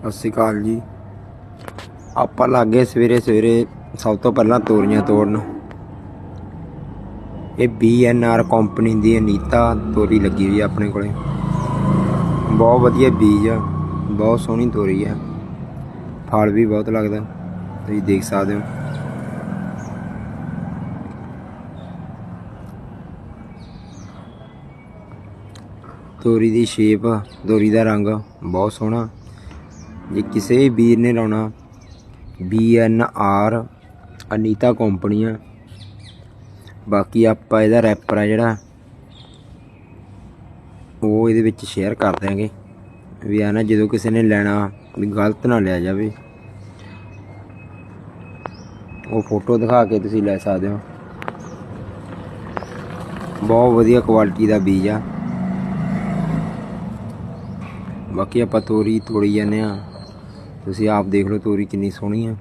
ਸਤਿ ਸ਼੍ਰੀ ਅਕਾਲ ਜੀ। ਆਪਾਂ ਲੱਗੇ ਸਵੇਰੇ ਸਵੇਰੇ ਸਭ ਤੋਂ ਪਹਿਲਾਂ ਤੋਰੀਆਂ ਤੋੜਨ। ਇਹ ਬੀਐਨਆਰ ਕੰਪਨੀ ਦੀ ਅਨੀਤਾ ਤੋਰੀ ਲੱਗੀ ਹੋਈ ਆਪਣੇ ਕੋਲੇ। ਬਹੁਤ ਵਧੀਆ ਬੀਜ ਆ, ਬਹੁਤ ਸੋਹਣੀ ਤੋਰੀ ਆ। ਫਲ ਵੀ ਬਹੁਤ ਲੱਗਦਾ, ਤੁਸੀਂ ਦੇਖ ਸਕਦੇ ਹੋ। ਤੋਰੀ ਦੀ ਸ਼ੇਪ ਤੋਰੀ ਦਾ ਰੰਗ ਬਹੁਤ ਸੋਹਣਾ। ਜੇ ਕਿਸੇ ਵੀ ਵੀਰ ਨੇ ਲਾਉਣਾ B N R, Anita company ਆ ਬਾਕੀ ਆਪਾਂ ਇਹਦਾ ਰੈਪਰ ਆ ਜਿਹੜਾ, ਉਹ ਇਹਦੇ ਵਿੱਚ ਸ਼ੇਅਰ ਕਰ ਦਿਆਂਗੇ। ਵੀ ਆ ਨਾ ਜਦੋਂ ਕਿਸੇ ਨੇ ਲੈਣਾ, ਵੀ ਗਲਤ ਨਾ ਲਿਆ ਜਾਵੇ। ਉਹ ਫੋਟੋ ਦਿਖਾ ਕੇ ਤੁਸੀਂ ਲੈ ਸਕਦੇ ਹੋ। ਬਹੁਤ ਵਧੀਆ ਕੁਆਲਿਟੀ ਦਾ ਬੀਜ ਆ। ਬਾਕੀ ਆਪਾਂ ਤੋਰੀ ਤੋੜੀ ਜਾਂਦੇ ਆ ਤੁਸੀਂ ਆਪ ਦੇਖ ਲਓ ਤੋਰੀ ਕਿੰਨੀ ਸੋਹਣੀ ਆ।